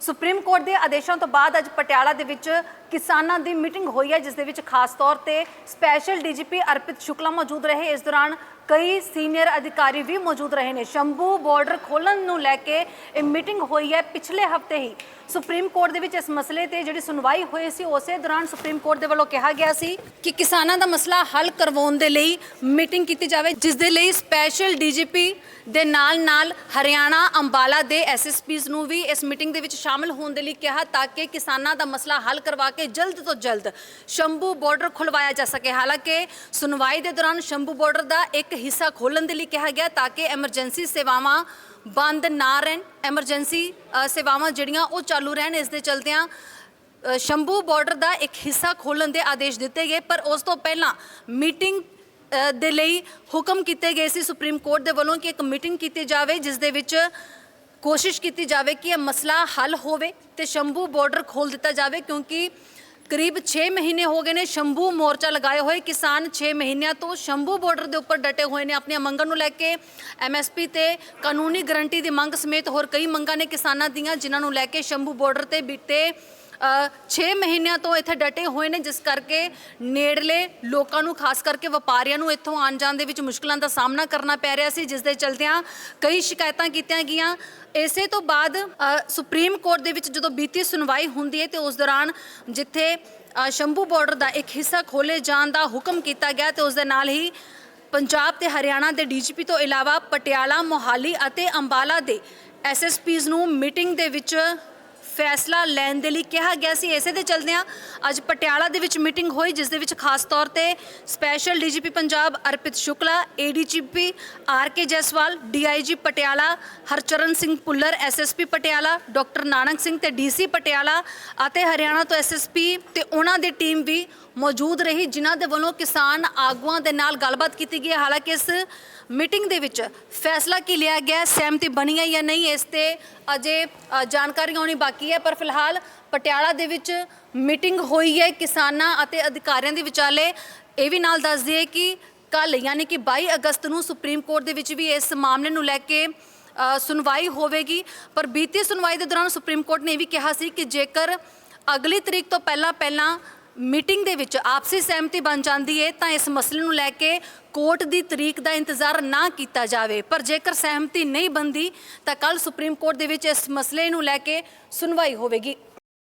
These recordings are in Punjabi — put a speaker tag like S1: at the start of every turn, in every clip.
S1: ਸੁਪਰੀਮ ਕੋਰਟ ਦੇ ਆਦੇਸ਼ਾਂ ਤੋਂ ਬਾਅਦ ਅੱਜ ਪਟਿਆਲਾ ਦੇ ਵਿੱਚ ਕਿਸਾਨਾਂ ਦੀ ਮੀਟਿੰਗ ਹੋਈ ਹੈ, ਜਿਸ ਦੇ ਵਿੱਚ ਖਾਸ ਤੌਰ ਤੇ ਸਪੈਸ਼ਲ ਡੀਜੀਪੀ ਅਰਪਿਤ ਸ਼ੁਕਲਾ ਮੌਜੂਦ ਰਹੇ। ਇਸ ਦੌਰਾਨ ਕਈ ਸੀਨੀਅਰ ਅਧਿਕਾਰੀ ਵੀ ਮੌਜੂਦ ਰਹੇ ਨੇ। ਸ਼ੰਭੂ ਬਾਰਡਰ ਖੋਲਣ ਨੂੰ ਲੈ ਕੇ ਇਹ ਮੀਟਿੰਗ ਹੋਈ ਹੈ ਪਿਛਲੇ ਹਫ਼ਤੇ ਹੀ। ਸੁਪਰੀਮ ਕੋਰਟ ਦੇ ਵਿੱਚ ਇਸ ਮਸਲੇ ਤੇ ਜਿਹੜੀ ਸੁਣਵਾਈ ਹੋਈ ਸੀ, ਉਸੇ ਦੌਰਾਨ ਸੁਪਰੀਮ ਕੋਰਟ ਦੇ ਵੱਲੋਂ ਕਿਹਾ ਗਿਆ ਸੀ ਕਿ ਕਿਸਾਨਾਂ ਦਾ ਮਸਲਾ ਹੱਲ ਕਰਵਾਉਣ ਦੇ ਲਈ ਮੀਟਿੰਗ ਕੀਤੀ ਜਾਵੇ, ਜਿਸ ਦੇ ਲਈ ਸਪੈਸ਼ਲ ਡੀਜੀਪੀ ਦੇ ਨਾਲ ਨਾਲ ਹਰਿਆਣਾ, ਅੰਬਾਲਾ ਦੇ ਐਸਐਸਪੀਸ ਨੂੰ ਵੀ ਇਸ ਮੀਟਿੰਗ ਦੇ ਵਿੱਚ ਸ਼ਾਮਲ ਹੋਣ ਦੇ ਲਈ ਕਿਹਾ ਤਾਂ ਕਿ ਕਿਸਾਨਾਂ ਦਾ ਮਸਲਾ ਹੱਲ ਕਰਵਾ ਕੇ ਜਲਦ ਤੋਂ ਜਲਦ ਸ਼ੰਭੂ ਬਾਰਡਰ ਖੁਲਵਾਇਆ ਜਾ ਸਕੇ। ਹਾਲਾਂਕਿ ਸੁਣਵਾਈ ਦੇ ਦੌਰਾਨ ਸ਼ੰਭੂ ਬਾਰਡਰ ਦਾ ਇੱਕ ਹਿੱਸਾ ਖੋਲਣ ਦੇ ਲਈ ਕਿਹਾ ਗਿਆ ਤਾਂ ਕਿ ਐਮਰਜੈਂਸੀ ਸੇਵਾਵਾਂ ਬੰਦ ਨਾ ਰਹਿਣ ਐਮਰਜੈਂਸੀ ਸੇਵਾਵਾਂ ਜਿਹੜੀਆਂ ਉਹ ਚਾਲੂ ਰਹਿਣ, ਇਸ ਦੇ ਚਲਦਿਆਂ ਸ਼ੰਭੂ ਬਾਰਡਰ ਦਾ ਇੱਕ ਹਿੱਸਾ ਖੋਲਣ ਦੇ ਆਦੇਸ਼ ਦਿੱਤੇ ਗਏ, ਪਰ ਉਸ ਤੋਂ ਪਹਿਲਾਂ ਮੀਟਿੰਗ ਦੇ ਲਈ ਹੁਕਮ ਕੀਤੇ ਗਏ ਸੀ ਸੁਪਰੀਮ ਕੋਰਟ ਦੇ ਵੱਲੋਂ ਕਿ ਇੱਕ ਮੀਟਿੰਗ ਕੀਤੀ ਜਾਵੇ, ਜਿਸ ਦੇ ਵਿੱਚ ਕੋਸ਼ਿਸ਼ ਕੀਤੀ ਜਾਵੇ ਕਿ ਇਹ ਮਸਲਾ ਹੱਲ ਹੋਵੇ ਤੇ ਸ਼ੰਭੂ ਬਾਰਡਰ ਖੋਲ ਦਿੱਤਾ ਜਾਵੇ, ਕਿਉਂਕਿ ਕਰੀਬ 6 ਮਹੀਨੇ ਹੋ ਗਏ ਨੇ ਸ਼ੰਭੂ ਮੋਰਚਾ ਲਗਾਏ ਹੋਏ। ਕਿਸਾਨ 6 ਮਹੀਨਿਆਂ ਤੋਂ ਸ਼ੰਭੂ ਬਾਰਡਰ ਦੇ ਉੱਪਰ ਡਟੇ ਹੋਏ ਨੇ ਆਪਣੀਆਂ ਮੰਗਾਂ ਨੂੰ ਲੈ ਕੇ। ਐਮਐਸਪੀ ਤੇ ਕਾਨੂੰਨੀ ਗਰੰਟੀ ਦੀ ਮੰਗ ਸਮੇਤ ਹੋਰ ਕਈ ਮੰਗਾਂ ਨੇ ਕਿਸਾਨਾਂ ਦੀਆਂ, ਜਿਨ੍ਹਾਂ ਨੂੰ ਲੈ ਕੇ ਸ਼ੰਭੂ ਬਾਰਡਰ ਤੇ ਬੀਤੇ 6 ਮਹੀਨਿਆਂ ਤੋਂ ਇੱਥੇ ਡਟੇ ਹੋਏ ਨੇ, ਜਿਸ ਕਰਕੇ ਨੇੜਲੇ ਲੋਕਾਂ ਨੂੰ, ਖਾਸ ਕਰਕੇ ਵਪਾਰੀਆਂ ਨੂੰ ਇੱਥੋਂ ਆਉਣ ਜਾਣ ਦੇ ਵਿੱਚ ਮੁਸ਼ਕਲਾਂ ਦਾ ਸਾਹਮਣਾ ਕਰਨਾ ਪੈ ਰਿਹਾ ਸੀ, ਜਿਸ ਦੇ ਚਲਦਿਆਂ ਕਈ ਸ਼ਿਕਾਇਤਾਂ ਕੀਤੀਆਂ ਗਈਆਂ। ਇਸੇ ਤੋਂ ਬਾਅਦ ਸੁਪਰੀਮ ਕੋਰਟ ਦੇ ਵਿੱਚ ਜਦੋਂ ਬੀਤੀ ਸੁਣਵਾਈ ਹੁੰਦੀ ਹੈ ਤੇ ਉਸ ਦੌਰਾਨ ਜਿੱਥੇ ਸ਼ੰਭੂ ਬਾਰਡਰ ਦਾ ਇੱਕ ਹਿੱਸਾ ਖੋਲੇ ਜਾਣ ਦਾ ਹੁਕਮ ਕੀਤਾ ਗਿਆ ਤੇ ਉਸ ਦੇ ਨਾਲ ਹੀ ਪੰਜਾਬ ਤੇ ਹਰਿਆਣਾ ਦੇ ਡੀਜੀਪੀ ਤੋਂ ਇਲਾਵਾ ਪਟਿਆਲਾ, ਮੋਹਾਲੀ ਅਤੇ ਅੰਬਾਲਾ ਦੇ ਐਸਐਸਪੀਜ਼ ਨੂੰ ਮੀਟਿੰਗ ਦੇ ਵਿੱਚ ਫੈਸਲਾ ਲੈਣ ਦੇ ਲਈ ਕਿਹਾ ਗਿਆ ਸੀ। ਇਸੇ ਦੇ ਚਲਦਿਆਂ ਅੱਜ ਪਟਿਆਲਾ ਦੇ ਵਿੱਚ ਮੀਟਿੰਗ ਹੋਈ, ਜਿਸ ਦੇ ਵਿੱਚ ਖਾਸ ਤੌਰ ਤੇ special DGP Punjab Arpit Shukla, ADGP R K Jaiswal, DIG Patiala, Harcharan Singh Puller SSP Patiala, doctor Nanak Singh ਤੇ ਡੀਸੀ ਪਟਿਆਲਾ ਅਤੇ ਹਰਿਆਣਾ ਤੋਂ ਐਸਐਸਪੀ ਤੇ ਉਹਨਾਂ ਦੀ ਟੀਮ ਵੀ ਮੌਜੂਦ ਰਹੀ, ਜਿਨ੍ਹਾਂ ਦੇ ਵੱਲੋਂ ਕਿਸਾਨ ਆਗੂਆਂ ਦੇ ਨਾਲ ਗੱਲਬਾਤ ਕੀਤੀ ਗਈ ਹਾਲਾਂਕਿ ਇਸ ਮੀਟਿੰਗ ਦੇ ਵਿੱਚ ਫੈਸਲਾ ਕੀ ਲਿਆ ਗਿਆ, ਸਹਿਮਤੀ ਬਣੀ ਹੈ ਜਾਂ ਨਹੀਂ, ਇਸ ਤੇ ਅਜੇ ਜਾਣਕਾਰੀ ਆਉਣੀ ਬਾਕੀ ਹੈ, ਪਰ ਫਿਲਹਾਲ ਪਟਿਆਲਾ ਦੇ ਵਿੱਚ ਮੀਟਿੰਗ ਹੋਈ ਹੈ ਕਿਸਾਨਾਂ ਅਤੇ ਅਧਿਕਾਰੀਆਂ ਦੇ ਵਿਚਾਲੇ। ਇਹ ਵੀ ਨਾਲ ਦੱਸ ਦਈਏ ਕਿ ਕੱਲ ਯਾਨੀ ਕਿ 22 ਅਗਸਤ ਨੂੰ ਸੁਪਰੀਮ ਕੋਰਟ ਦੇ ਵਿੱਚ ਵੀ ਇਸ ਮਾਮਲੇ ਨੂੰ ਲੈ ਕੇ ਸੁਣਵਾਈ ਹੋਵੇਗੀ। ਪਰ ਬੀਤੀ ਸੁਣਵਾਈ ਦੇ ਦੌਰਾਨ ਸੁਪਰੀਮ ਕੋਰਟ ਨੇ ਇਹ ਵੀ ਕਿਹਾ ਸੀ ਕਿ ਜੇਕਰ ਅਗਲੀ ਤਰੀਕ ਤੋਂ ਪਹਿਲਾਂ ਪਹਿਲਾਂ ਮੀਟਿੰਗ ਦੇ ਵਿੱਚ ਆਪਸੀ ਸਹਿਮਤੀ ਬਣ ਜਾਂਦੀ ਹੈ ਤਾਂ ਇਸ ਮਸਲੇ ਨੂੰ ਲੈ ਕੇ ਕੋਰਟ ਦੀ ਤਰੀਕ ਦਾ ਇੰਤਜ਼ਾਰ ਨਾ ਕੀਤਾ ਜਾਵੇ। ਪਰ ਜੇਕਰ ਸਹਿਮਤੀ ਨਹੀਂ ਬੰਦੀ ਤਾਂ ਕੱਲ ਸੁਪਰੀਮ ਕੋਰਟ ਦੇ ਵਿੱਚ ਇਸ ਮਸਲੇ ਨੂੰ ਲੈ ਕੇ ਸੁਣਵਾਈ ਹੋਵੇਗੀ।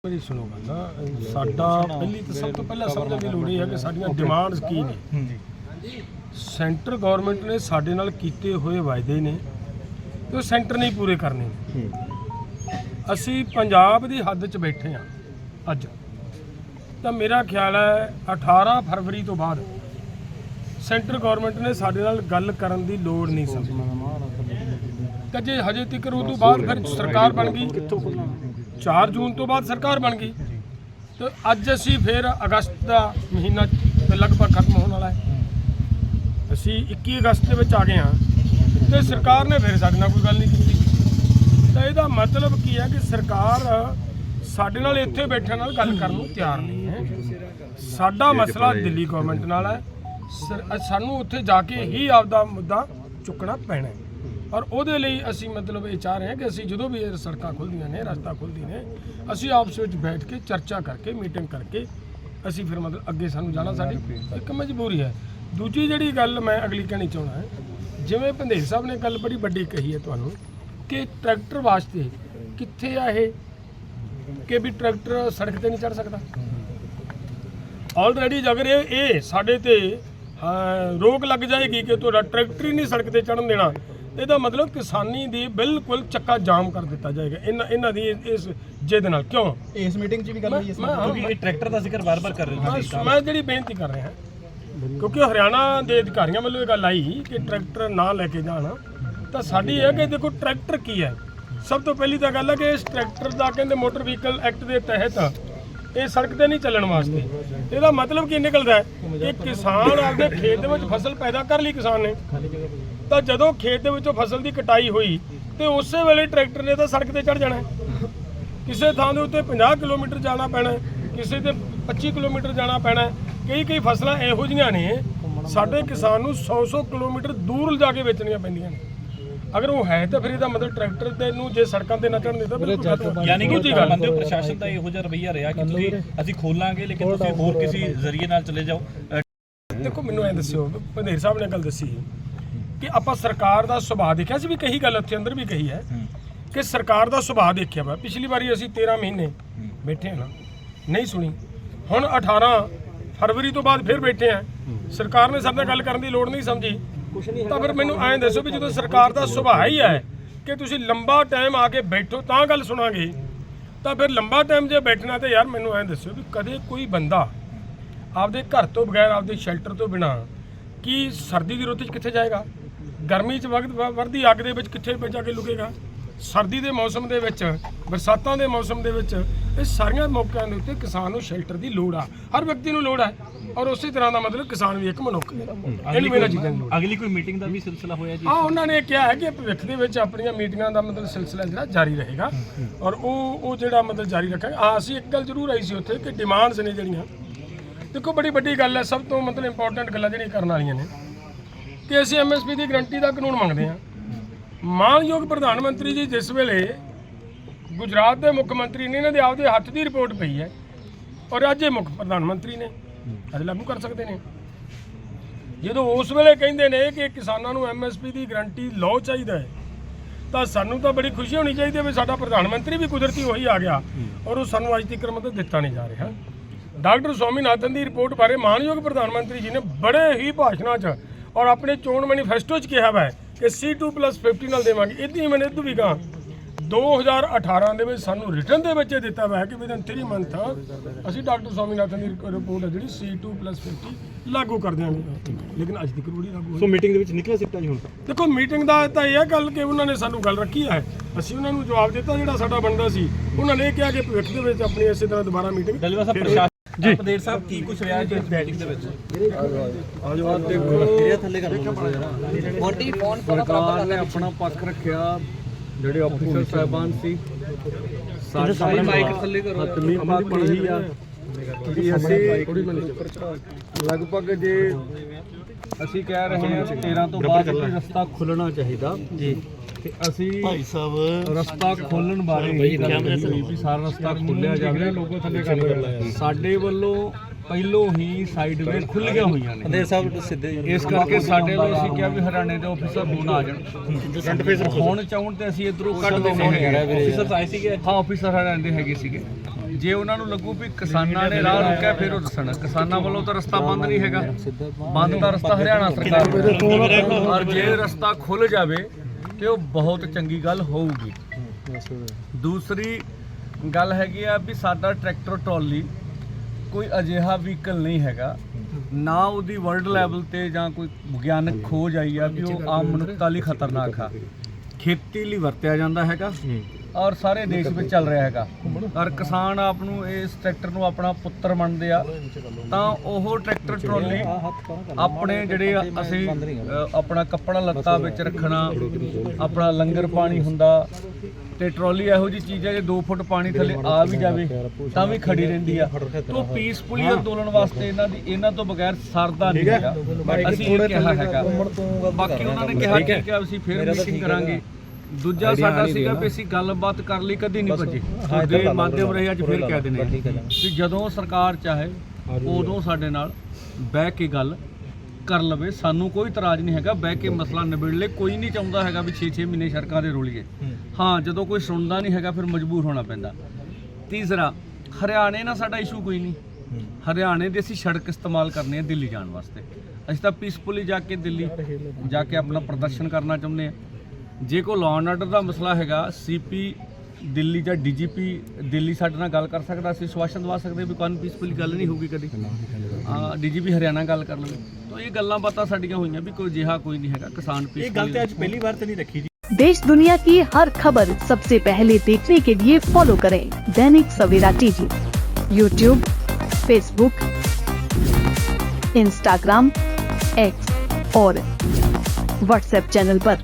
S2: ਮੇਰੀ ਸੁਣੋ ਗੱਲ ਸਾਡਾ ਪਹਿਲੀ ਤਾਂ ਸਭ ਤੋਂ ਪਹਿਲਾਂ ਸਮਝਣ ਦੀ ਲੋੜ ਇਹ ਹੈ ਕਿ ਸਾਡੀਆਂ ਡਿਮਾਂਡਸ ਕੀ ਨੇ। ਸੈਂਟਰ ਗਵਰਨਮੈਂਟ ਨੇ ਸਾਡੇ ਨਾਲ ਕੀਤੇ ਹੋਏ ਵਾਅਦੇ ਨੇ ਤੇ ਉਹ ਸੈਂਟਰ ਨੇ ਹੀ ਪੂਰੇ ਕਰਨੇ ਅਸੀਂ ਪੰਜਾਬ ਦੀ ਹੱਦ 'ਚ ਬੈਠੇ ਹਾਂ ਅੱਜ। ਤਾਂ ਮੇਰਾ ਖਿਆਲ ਹੈ 18 ਫਰਵਰੀ ਤੋਂ ਬਾਅਦ ਸੈਂਟਰ ਗਵਰਨਮੈਂਟ ਨੇ ਸਾਡੇ ਨਾਲ ਗੱਲ ਕਰਨ ਦੀ ਲੋੜ ਨਹੀਂ ਸਮਝੀ ਤਾਂ ਜੇ ਹਜੇ ਤੱਕ ਉਹ ਤੋਂ ਬਾਅਦ ਫਿਰ ਸਰਕਾਰ ਬਣ ਗਈ। 4 ਜੂਨ ਤੋਂ ਬਾਅਦ ਸਰਕਾਰ ਬਣ ਗਈ। ਤੇ ਅੱਜ ਅਸੀਂ ਫਿਰ ਅਗਸਤ ਦਾ ਮਹੀਨਾ ਲਗਭਗ ਖਤਮ ਹੋਣ ਵਾਲਾ ਹੈ। ਅਸੀਂ 21 ਅਗਸਤ ਦੇ ਵਿੱਚ ਆ ਗਏ ਹਾਂ ਤੇ ਸਰਕਾਰ ਨੇ ਫਿਰ ਸਾਡੇ ਨਾਲ ਕੋਈ ਗੱਲ ਨਹੀਂ ਕੀਤੀ। ਤਾਂ ਇਹਦਾ ਮਤਲਬ ਕੀ ਹੈ ਕਿ ਸਰਕਾਰ ਸਾਡੇ ਨਾਲ ਇੱਥੇ ਬੈਠਣ ਨਾਲ ਗੱਲ ਕਰਨ ਨੂੰ ਤਿਆਰ ਨਹੀਂ। ਸਾਡਾ ਮਸਲਾ ਦਿੱਲੀ ਗਵਰਨਮੈਂਟ ਨਾਲ ਹੈ। ਸਰ- ਸਾਨੂੰ ਉੱਥੇ ਜਾ ਕੇ ਹੀ ਆਪਦਾ ਮੁੱਦਾ ਚੁੱਕਣਾ ਪੈਣਾ ਹੈ। ਔਰ ਉਹਦੇ ਲਈ ਅਸੀਂ ਮਤਲਬ ਇਹ ਚਾਹ ਰਹੇ ਹਾਂ ਕਿ ਅਸੀਂ ਜਦੋਂ ਵੀ ਇਹ ਸੜਕਾਂ ਖੁੱਲਦੀਆਂ ਨੇ ਰਸਤਾ ਖੁੱਲਦੀ ਨੇ ਅਸੀਂ ਆਪਸ ਵਿੱਚ ਬੈਠ ਕੇ ਚਰਚਾ ਕਰਕੇ ਮੀਟਿੰਗ ਕਰਕੇ ਅਸੀਂ ਫਿਰ ਮਤਲਬ ਅੱਗੇ ਸਾਨੂੰ ਜਾਣਾ ਸਾਡੀ ਇੱਕ ਮਜਬੂਰੀ ਹੈ। ਦੂਜੀ ਜਿਹੜੀ ਗੱਲ ਮੈਂ ਅਗਲੀ ਕਹਿਣੀ ਚਾਹਣਾ ਹੈ ਜਿਵੇਂ ਭੰਦੇਰ ਸਾਹਿਬ ਨੇ ਗੱਲ ਬੜੀ ਵੱਡੀ ਕਹੀ ਹੈ ਤੁਹਾਨੂੰ ਕਿ ਟਰੈਕਟਰ ਵਾਸਤੇ ਕਿੱਥੇ ਆ ਇਹ? ਕਿ ਵੀ ਟਰੈਕਟਰ ਸੜਕ ਤੇ ਨਹੀਂ ਚੜ ਸਕਦਾ? ਆਲਰੇਡੀ ਅਗਰ ਇਹ ਇਹ ਸਾਡੇ ਤੇ ਹਾਂ, ਰੋਕ ਲੱਗ ਜਾਏਗੀ ਕਿ ਤੁਹਾਡਾ ਟਰੈਕਟਰ ਹੀ ਨਹੀਂ ਸੜਕ ਤੇ ਚੜਨ ਦੇਣਾ। ਇਹਦਾ ਮਤਲਬ ਕਿਸਾਨੀ ਦੀ ਬਿਲਕੁਲ ਚੱਕਾ ਜਾਮ ਕਰ ਦਿੱਤਾ ਜਾਏਗਾ। ਇਹਨਾਂ ਇਹਨਾਂ ਦੀ ਇਸ- ਜਿੱਦ ਨਾਲ। ਕਿਉਂ?
S3: ਇਸ ਮੀਟਿੰਗ 'ਚ ਵੀ ਗੱਲ ਹੋਈ ਇਸ
S2: ਮੈਂ-
S4: ਇਹ ਟਰੈਕਟਰ ਦਾ ਜ਼ਿਕਰ ਵਾਰ-ਵਾਰ ਕਰ ਰਹੇ
S2: ਮੈਂ ਮੈਂ ਜਿਹੜੀ ਬੇਨਤੀ ਕਰ ਰਿਹਾ ਕਿਉਂਕਿ ਹਰਿਆਣਾ ਦੇ ਅਧਿਕਾਰੀਆਂ ਵੱਲੋਂ ਇਹ ਗੱਲ ਆਈ ਕਿ ਟਰੈਕਟਰ ਨਾ ਲੈ ਕੇ ਜਾਣ। ਤਾਂ ਸਾਡੀ ਇਹ ਹੈ ਕਿ ਦੇਖੋ ਟਰੈਕਟਰ ਕੀ ਹੈ? ਸਭ ਤੋਂ ਪਹਿਲੀ ਤਾਂ ਗੱਲ ਹੈ ਕਿ ਇਸ ਟਰੈਕਟਰ ਦਾ ਕਹਿੰਦੇ ਮੋਟਰ ਵਹੀਕਲ ਐਕਟ ਦੇ ਤਹਿਤ ਇਹ ਸੜਕ ਤੇ ਨਹੀਂ ਚੱਲਣ ਵਾਸਤੇ। ਇਹਦਾ ਮਤਲਬ ਕੀ ਨਿਕਲਦਾ ਹੈ? ਕਿ ਕਿਸਾਨ ਆਪਦੇ ਖੇਤ ਦੇ ਵਿੱਚ ਫਸਲ ਪੈਦਾ ਕਰ ਲਈ ਕਿਸਾਨ ਨੇ। ਤਾਂ ਜਦੋਂ ਖੇਤ ਦੇ ਵਿੱਚੋਂ ਫਸਲ ਦੀ ਕਟਾਈ ਹੋਈ, ਤੇ ਉਸੇ ਵੇਲੇ ਟਰੈਕਟਰ ਨੇ ਤਾਂ ਸੜਕ ਤੇ ਚੜ ਜਾਣਾ ਕਿਸੇ ਥਾਂ ਦੇ ਉੱਤੇ 50 ਕਿਲੋਮੀਟਰ ਜਾਣਾ ਪੈਣਾ ਕਿਸੇ ਤੇ 25 ਕਿਲੋਮੀਟਰ ਜਾਣਾ ਪੈਣਾ ਕਈ ਕਈ ਫਸਲਾਂ ਇਹੋ ਜਿਹੀਆਂ ਨੇ, ਸਾਡੇ ਕਿਸਾਨ ਨੂੰ 100-100 ਕਿਲੋਮੀਟਰ ਦੂਰ ਲਿਜਾ ਕੇ ਵੇਚਣੀਆਂ ਪੈਂਦੀਆਂ ਨੇ। ਅਗਰ ਉਹ ਹੈ ਤਾਂ ਫਿਰ ਇਹਦਾ ਮਤਲਬ ਟਰੈਕਟਰ ਦੇ ਨੂੰ ਜੇ ਸੜਕਾਂ ਤੇ ਨਾ ਚੜ੍ਹਨ ਦਿੱਤਾ ਬਿਲਕੁਲ।
S3: ਯਾਨੀ ਕਿ ਤੁਸੀਂ
S2: ਗੱਲ
S3: ਮੰਨਦੇ ਹੋ ਪ੍ਰਸ਼ਾਸਨ ਦਾ ਇਹੋ ਜਿਹਾ ਰਵੱਈਆ ਰਿਹਾ ਕਿ ਤੁਸੀਂ ਅਸੀਂ ਖੋਲਾਂਗੇ ਲੇਕਿਨ ਤੁਸੀਂ ਹੋਰ ਕਿਸੇ ਜ਼ਰੀਏ ਨਾਲ ਚਲੇ ਜਾਓ।
S2: ਦੇਖੋ ਮੈਨੂੰ ਐ ਦੱਸਿਓ ਪੰਧੇਰ ਸਾਹਿਬ ਨੇ ਗੱਲ ਦੱਸੀ ਕਿ ਆਪਾਂ ਸਰਕਾਰ ਦਾ ਸੁਭਾਅ ਦੇਖਿਆ ਸੀ ਵੀ ਕਹੀ ਗੱਲ ਉੱਥੇ ਅੰਦਰ ਵੀ ਕਹੀ ਹੈ ਕਿ ਸਰਕਾਰ ਦਾ ਸੁਭਾਅ ਦੇਖਿਆ ਵਾ। ਪਿਛਲੀ ਵਾਰੀ ਅਸੀਂ 13 ਮਹੀਨੇ ਬੈਠੇ ਹਾਂ ਨਾ ਨਹੀਂ ਸੁਣੀ। ਹੁਣ 18 ਫਰਵਰੀ ਤੋਂ ਬਾਅਦ ਫਿਰ ਬੈਠੇ ਆ ਸਰਕਾਰ ਨੇ ਸਾਡੇ ਨਾਲ ਗੱਲ ਕਰਨ ਦੀ ਲੋੜ ਨਹੀਂ ਸਮਝੀ। ਤਾਂ ਫਿਰ ਮੈਨੂੰ ਐਂ ਦੱਸੋ ਵੀ ਜਦੋਂ ਸਰਕਾਰ ਦਾ ਸੁਭਾਅ ਹੀ ਹੈ ਕਿ ਤੁਸੀਂ ਲੰਬਾ ਟਾਈਮ ਆ ਕੇ ਬੈਠੋ ਤਾਂ ਗੱਲ ਸੁਣਾਂਗੇ। ਤਾਂ ਫਿਰ ਲੰਬਾ ਟਾਈਮ ਜੇ ਬੈਠਣਾ ਤੇ ਯਾਰ ਮੈਨੂੰ ਐਂ ਦੱਸੋ ਵੀ ਕਦੇ ਕੋਈ ਬੰਦਾ ਆਪਦੇ ਘਰ ਤੋਂ ਬਗੈਰ ਆਪਦੇ ਸ਼ੈਲਟਰ ਤੋਂ ਬਿਨਾ ਕੀ ਸਰਦੀ ਦੀ ਰੁੱਤ 'ਚ ਕਿੱਥੇ ਜਾਏਗਾ? ਗਰਮੀ 'ਚ ਵਕਤ ਵਰਦੀ ਅੱਗ ਦੇ ਵਿੱਚ ਕਿੱਥੇ ਜਾ ਕੇ ਲੁਕੇਗਾ? ਸਰਦੀ ਦੇ ਮੌਸਮ ਦੇ ਵਿੱਚ ਬਰਸਾਤਾਂ ਦੇ ਮੌਸਮ ਦੇ ਵਿੱਚ ਇਹ ਸਾਰੀਆਂ ਮੌਕਿਆਂ ਦੇ ਉੱਤੇ ਕਿਸਾਨ ਨੂੰ ਸ਼ੈਲਟਰ ਦੀ ਲੋੜ ਆ। ਹਰ ਵਿਅਕਤੀ ਨੂੰ ਲੋੜ ਹੈ ਔਰ ਉਸੇ ਤਰ੍ਹਾਂ ਦਾ ਮਤਲਬ ਕਿਸਾਨ ਵੀ ਇੱਕ ਮਨੁੱਖ ਹੈ ਇਹਨੂੰ ਮੇਰਾ ਚੀਜ਼ਾਂ ਦੀ ਲੋੜ ਹੈ।
S3: ਅਗਲੀ ਕੋਈ ਮੀਟਿੰਗ ਦਾ ਵੀ ਸਿਲਸਿਲਾ ਹੋਇਆ ਜੀ?
S2: ਹਾਂ ਉਹਨਾਂ ਨੇ ਕਿਹਾ ਹੈ ਕਿ ਭਵਿੱਖ ਦੇ ਵਿੱਚ ਆਪਣੀਆਂ ਮੀਟਿੰਗਾਂ ਦਾ ਮਤਲਬ ਸਿਲਸਿਲਾ ਜਿਹੜਾ ਜਾਰੀ ਰਹੇਗਾ। ਔਰ ਉਹ ਉਹ ਜਿਹੜਾ ਮਤਲਬ ਜਾਰੀ ਰੱਖਾਂਗੇ। ਹਾਂ ਅਸੀਂ ਇੱਕ ਗੱਲ ਜ਼ਰੂਰ ਆਈ ਸੀ ਉੱਥੇ ਕਿ ਡਿਮਾਂਡਸ ਨੇ ਜਿਹੜੀਆਂ। ਦੇਖੋ ਬੜੀ ਵੱਡੀ ਗੱਲ ਹੈ। ਸਭ ਤੋਂ ਮਤਲਬ ਇੰਪੋਰਟੈਂਟ ਗੱਲਾਂ ਜਿਹੜੀਆਂ ਕਰਨ ਵਾਲੀਆਂ ਨੇ ਕਿ ਅਸੀਂ ਐਮਐਸਪੀ ਦੀ ਗਰੰਟੀ ਦਾ ਕਾਨੂੰਨ ਮੰਗਦੇ ਹਾਂ। ਮਾਨਯੋਗ ਪ੍ਰਧਾਨ ਮੰਤਰੀ ਜੀ ਜਿਸ ਵੇਲੇ ਗੁਜਰਾਤ ਦੇ ਮੁੱਖ ਮੰਤਰੀ ਨੇ, ਇਹਨਾਂ ਦੇ ਆਪਦੇ ਹੱਥ ਦੀ ਰਿਪੋਰਟ ਪਈ ਹੈ ਔਰ ਅੱਜ ਇਹ ਮੁੱਖ ਪ੍ਰਧਾਨ ਮੰਤਰੀ ਨੇ, ਅੱਜ ਲਾਗੂ ਕਰ ਸਕਦੇ ਨੇ। ਜਦੋਂ ਉਸ ਵੇਲੇ ਕਹਿੰਦੇ ਨੇ ਕਿ ਕਿਸਾਨਾਂ ਨੂੰ ਐਮਐਸਪੀ ਦੀ ਗਰੰਟੀ ਲਾਅ ਚਾਹੀਦਾ ਹੈ, ਤਾਂ ਸਾਨੂੰ ਤਾਂ ਬੜੀ ਖੁਸ਼ੀ ਹੋਣੀ ਚਾਹੀਦੀ ਹੈ ਵੀ ਸਾਡਾ ਪ੍ਰਧਾਨ ਮੰਤਰੀ ਵੀ ਕੁਦਰਤੀ ਉਹੀ ਆ ਗਿਆ ਔਰ ਉਹ ਸਾਨੂੰ ਅੱਜ ਤੱਕ ਮਦਦ ਦਿੱਤਾ ਨਹੀਂ ਜਾ ਰਿਹਾ। ਡਾਕਟਰ ਸਵਾਮੀਨਾਥਨ ਦੀ ਰਿਪੋਰਟ ਬਾਰੇ ਮਾਨਯੋਗ ਪ੍ਰਧਾਨ ਮੰਤਰੀ ਜੀ ਨੇ ਬੜੇ ਹੀ ਭਾਸ਼ਣਾਂ 'ਚ ਔਰ ਆਪਣੇ ਚੋਣ ਮੈਨੀਫੈਸਟੋ 'ਚ ਕਿਹਾ ਵਾ ਕਿ C2+50 ਨਾਲ ਦੇਵਾਂਗੇ। ਇਦਾਂ ਮੈਂ ਇਦੋਂ ਵੀ ਕਹਾਂ 2018 ਦੇ ਵਿੱਚ ਸਾਨੂੰ ਰਿਟਰਨ ਦੇ ਵਿੱਚ ਇਹ ਦਿੱਤਾ ਹੋਇਆ ਹੈ ਕਿ ਵਿਦਨ 3 ਮੰਥ ਅਸੀਂ ਡਾਕਟਰ ਸਵਾਮੀਨਾਥਨ ਦੀ ਰਿਪੋਰਟ ਹੈ ਜਿਹੜੀ C2+50 ਲਾਗੂ ਕਰ ਦਿਆਂਗੇ। ਲੇਕਿਨ ਅੱਜ ਤੱਕ ਰੂੜੀ ਲਾਗੂ ਹੋਈ।
S4: ਸੋ ਮੀਟਿੰਗ ਦੇ ਵਿੱਚ ਨਿਕਲਿਆ ਸਿੱਟਾ ਜੀ ਹੁਣ?
S2: ਦੇਖੋ ਮੀਟਿੰਗ ਦਾ ਤਾਂ ਇਹ ਹੈ ਗੱਲ ਕਿ ਉਹਨਾਂ ਨੇ ਸਾਨੂੰ ਗੱਲ ਰੱਖੀ ਹੈ। ਅਸੀਂ ਉਹਨਾਂ ਨੂੰ ਜਵਾਬ ਦਿੱਤਾ ਜਿਹੜਾ ਸਾਡਾ ਬਣਦਾ ਸੀ। ਉਹਨਾਂ ਨੇ ਕਿਹਾ ਕਿ ਭਵਿੱਖ ਦੇ ਵਿੱਚ ਆਪਣੀ ਇਸੇ ਤਰ੍ਹਾਂ ਦੁਬਾਰਾ ਮੀਟਿੰਗ
S3: ਦਲੀਵਾ ਸਾਹਿਬ ਪ੍ਰਸ਼ਾਸਨ ਜੀ। ਪਦੇਰ ਸਾਹਿਬ ਕੀ ਕੁਝ ਰਿਹਾ ਜੀ ਮੀਟਿੰਗ ਦੇ ਵਿੱਚ?
S4: ਸਰਕਾਰ ਨੇ ਆਪਣਾ ਪੱਖ ਰੱਖਿਆ। ਜਿਹੜੇ ਆਫੀਸਰ ਸਾਹਿਬਾਨ ਸੀ। ਸਾਡੇ ਮਾਈਕ ਥੱਲੇ ਕਰੋ। ਹਤਮੀ ਪੱਖ ਇਹੀ ਆ। ਕਿ ਅਸੀਂ ਲਗਭਗ ਜੇ ਅਸੀਂ ਕਹਿ ਰਹੇ ਹਾਂ 13 ਤੋਂ ਬਾਅਦ ਰਸਤਾ ਖੁੱਲਣਾ ਚਾਹੀਦਾ। ਜੀ। ਤੇ ਅਸੀਂ ਭਾਈ ਸਾਹਿਬ ਰਸਤਾ ਖੋਲਣ ਬਾਰੇ ਵੀ ਸਾਰਾ ਰਸਤਾ ਖੁੱਲਿਆ ਜਾਵੇ। ਲੋਕੋ ਥੱਲੇ ਕਰ ਸਾਡੇ ਵੱਲੋਂ ਪਹਿਲੋਂ ਹੀ ਸਾਈਡਵੇ ਖੁੱਲੀਆਂ ਹੋਈਆਂ ਨੇ।
S3: ਪਦੇਰ ਸਾਹਿਬ ਸਿੱਧੇ
S4: ਇਸ ਕਰਕੇ ਸਾਡੇ ਵੱਲੋਂ ਅਸੀਂ ਕਿਹਾ ਵੀ ਹਰਿਆਣੇ ਦੇ ਆਫੀਸਰ ਹੁਣ ਆ ਜਾਣ। ਹੁਣ ਚਾਹਣ ਤੇ ਅਸੀਂ ਇਧਰੋਂ ਕੱਢ ਦਿੰਦੇ ਹੈਗੇ।
S3: ਆਫੀਸਰਸ ਆਏ ਸੀਗੇ।
S4: ਹਾਂ ਆਫੀਸਰ ਹਰਿਆਣੇ ਦੇ ਹੈਗੇ ਸੀਗੇ। ਜੇ ਉਹਨਾਂ ਨੂੰ ਲੱਗੂ ਵੀ ਕਿਸਾਨਾਂ ਨੇ ਰਾਹ ਰੋਕਿਆ ਫਿਰ ਉਹ ਦੱਸਣ। ਕਿਸਾਨਾਂ ਵੱਲੋਂ ਤਾਂ ਰਸਤਾ ਬੰਦ ਨਹੀਂ ਹੈਗਾ। ਬੰਦ ਦਾ ਰਸਤਾ ਹਰਿਆਣਾ ਸਰਕਾਰ ਔਰ ਜੇ ਰਸਤਾ ਖੁੱਲ ਜਾਵੇ ਤੇ ਉਹ ਬਹੁਤ ਚੰਗੀ ਗੱਲ ਹੋਊਗੀ। ਦੂਸਰੀ ਗੱਲ ਹੈਗੀ ਆ ਵੀ ਸਾਡਾ ਟਰੈਕਟਰ ਟਰਾਲੀ ਕੋਈ ਅਜਿਹਾ ਵਹੀਕਲ ਨਹੀਂ ਹੈਗਾ। ਨਾ ਉਹਦੀ ਵਰਲਡ ਲੈਵਲ ਤੇ ਜਾਂ ਕੋਈ ਵਿਗਿਆਨਕ ਖੋਜ ਆਈ ਆ ਵੀ ਉਹ ਆਮ ਮਨੁੱਖਤਾ ਲਈ ਖਤਰਨਾਕ ਆ। ਖੇਤੀ ਲਈ ਵਰਤਿਆ ਜਾਂਦਾ ਹੈਗਾ ਔਰ ਸਾਰੇ ਦੇਸ਼ ਵਿੱਚ ਚੱਲ ਰਿਹਾ ਹੈਗਾ। ਔਰ ਕਿਸਾਨ ਆਪ ਨੂੰ ਇਸ ਟਰੈਕਟਰ ਨੂੰ ਆਪਣਾ ਪੁੱਤਰ ਮੰਨਦੇ ਆ। ਤਾਂ ਉਹ ਟਰੈਕਟਰ ਟਰਾਲੀ ਆਪਣੇ ਜਿਹੜੇ ਅਸੀਂ ਆਪਣਾ ਕੱਪੜਾ ਲੱਤਾ ਵਿੱਚ ਰੱਖਣਾ ਆਪਣਾ ਲੰਗਰ ਪਾਣੀ ਹੁੰਦਾ। ਤੇ ਟਰਾਲੀ ਇਹੋ ਜੀ ਚੀਜ਼ ਹੈ ਜੇ 2 ਫੁੱਟ ਪਾਣੀ ਥੱਲੇ ਆ ਵੀ ਜਾਵੇ ਤਾਂ ਵੀ ਖੜੀ ਰਹਿੰਦੀ ਆ। ਤੋਂ ਪੀਸਫੁਲੀ ਅੰਦੋਲਨ ਵਾਸਤੇ ਇਹਨਾਂ ਦੀ ਇਹਨਾਂ ਤੋਂ ਬਗੈਰ ਸਰਦਾ ਨਹੀਂ ਹੈਗਾ। ਅਸੀਂ ਇਹ ਕਿਹਾ ਹੈਗਾ। ਬਾਕੀ ਉਹਨਾਂ ਨੇ ਕਿਹਾ ਠੀਕ ਹੈ। ਅਸੀਂ ਫਿਰ ਮੀਟਿੰਗ ਕਰਾਂਗੇ। ਦੂਜਾ ਸਾਡਾ ਸੀਗਾ ਵੀ ਅਸੀਂ ਗੱਲਬਾਤ ਕਰ ਲਈ ਕਦੀ ਨਹੀਂ ਭੱਜੇ ਤੁਹਾਡੇ ਮਾਧਿਅਮ ਰਹੇ ਅੱਜ ਫਿਰ ਕਹਿ ਦਿੰਦੇ ਕਿ ਜਦੋਂ ਸਰਕਾਰ ਚਾਹੇ ਉਦੋਂ ਸਾਡੇ ਨਾਲ ਬਹਿ ਕੇ ਗੱਲ ਕਰ ਲਵੇ ਸਾਨੂੰ ਕੋਈ ਇਤਰਾਜ਼ ਨਹੀਂ ਹੈਗਾ ਬਹਿ ਕੇ ਮਸਲਾ ਨਿਬੇੜ ਲੈ ਕੋਈ ਨਹੀਂ ਚਾਹੁੰਦਾ ਹੈਗਾ ਵੀ 6-6 ਮਹੀਨੇ ਸੜਕਾਂ ਦੇ ਰੋਲੀਏ। ਹਾਂ। ਜਦੋਂ ਕੋਈ ਸੁਣਦਾ ਨਹੀਂ ਹੈਗਾ ਫਿਰ ਮਜਬੂਰ ਹੋਣਾ ਪੈਂਦਾ। ਤੀਸਰਾ ਹਰਿਆਣੇ ਨਾਲ ਸਾਡਾ ਇਸ਼ੂ ਕੋਈ ਨਹੀਂ। ਹਰਿਆਣੇ ਦੇ ਅਸੀਂ ਸੜਕ ਇਸਤੇਮਾਲ ਕਰਨੀ ਹੈ ਦਿੱਲੀ ਜਾਣ ਵਾਸਤੇ। ਅਸੀਂ ਤਾਂ ਪੀਸਫੁਲੀ ਜਾ ਕੇ ਦਿੱਲੀ ਜਾ ਕੇ ਆਪਣਾ ਪ੍ਰਦਰਸ਼ਨ ਕਰਨਾ ਚਾਹੁੰਦੇ ਹਾਂ। ਜੇ ਕੋਈ ਲਾਅ ਆਰਡਰ ਦਾ ਮਸਲਾ ਹੈਗਾ ਸੀਪੀ ਦਿੱਲੀ ਜਾਂ ਡੀਜੀਪੀ ਦਿੱਲੀ ਸਾਡੇ ਨਾਲ ਗੱਲ ਕਰ ਸਕਦਾ ਅਸੀਂ ਸਵਾਸ਼ਨ ਦਵਾ ਸਕਦੇ ਵੀ ਕੋਈ ਪੀਸਫੁਲੀ ਗੱਲ ਨਹੀਂ ਹੋਊਗੀ ਕਦੀ ਹਾਂ ਡੀਜੀਪੀ ਹਰਿਆਣਾ ਗੱਲ ਕਰ ਲਵੇ ਤਾਂ ਇਹ ਗੱਲਾਂ ਬਾਤਾਂ ਸਾਡੀਆਂ ਹੋਈਆਂ ਵੀ ਕੋਈ ਜਿਹਾ ਕੋਈ ਨਹੀਂ ਹੈਗਾ ਕਿਸਾਨ
S3: ਇਹ ਗੱਲ ਤੇ ਅੱਜ
S4: ਪੀਸਫੁਲੀ
S3: ਪਹਿਲੀ ਵਾਰ ਤੇ ਨਹੀਂ ਰੱਖੀ ਜੀ
S5: देश दुनिया की हर खबर सबसे पहले देखने के लिए फॉलो करें Dainik Savera TV YouTube Facebook Instagram X और व्हाट्सएप चैनल पर।